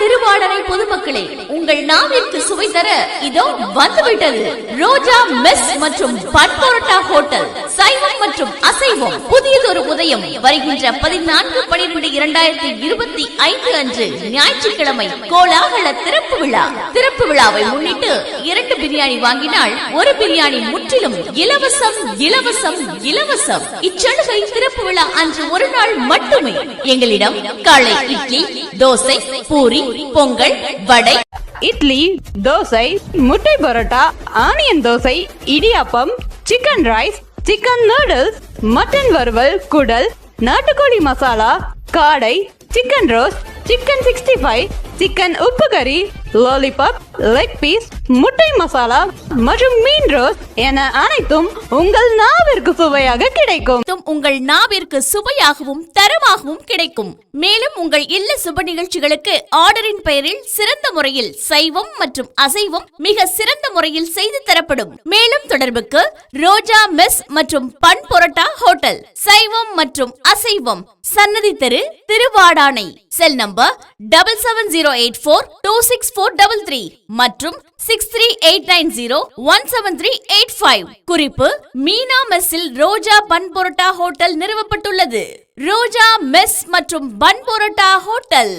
திருவாடனை பொதுமக்களே உங்கள் நாவிற்கு சுவை தர இதோ வந்துவிட்டது. ரோஜா மெஸ் மற்றும் பட்போரட்டா ஹோட்டல். சைவம் மற்றும் அசைவம். புதியதொரு உதயம். வருகின்ற பதினான்கு பனிரெண்டு இரண்டாயிரத்தி இருபத்தி ஐந்து அன்று ஞாயிற்றுக்கிழமை கோலாகல திறப்பு விழா. திறப்பு விழாவை முன்னிட்டு இரண்டு பிரியாணி வாங்கினால் ஒரு பிரியாணி முற்றிலும் இலவசம் இலவசம் இலவசம். இச்சலுகை திறப்பு விழா அன்று ஒரு நாள் மட்டுமே. எங்களிடம் காலை இட்லி தோசை பூரி பொங்கல் வடை. இட்லி தோசை முட்டை parotta onion dosa idiyappam chicken rice chicken noodles mutton வறுவல் குடல் நாட்டுக்கோழி மசாலா காடை chicken roast chicken sixty five chicken உப்பு கறி லாலிபாப் லெக் பீஸ் முட்டை மசாலா மற்றும் மீன் ரோஸ் என அனைத்தும் உங்கள் நாவிற்கு சுவையாக கிடைக்கும். உங்கள் நாவிற்கு சுவையாகவும் தரமாகவும் கிடைக்கும். மேலும் உங்கள் இல்ல சுப நிகழ்ச்சிகளுக்கு ஆர்டரின் பெயரில் சிறந்த முறையில் சைவம் மற்றும் அசைவம் மிக சிறந்த முறையில் செய்து தரப்படும். மேலும் தொடர்புக்கு ரோஜா மெஸ் மற்றும் பன் பொரோட்டா ஹோட்டல். சைவம் மற்றும் அசைவம். சன்னதி தெரு Thiruvadanai. Cell number double seven zero eight four two six four four double three மற்றும் six three eight nine zero one seven three eight five குறிப்பு மீனா மெஸ்ஸில் ரோஜா பன் பொரோட்டா ஹோட்டல் நிறுவப்பட்டுள்ளது. ரோஜா மெஸ் மற்றும் பன் பொரோட்டா ஹோட்டல்.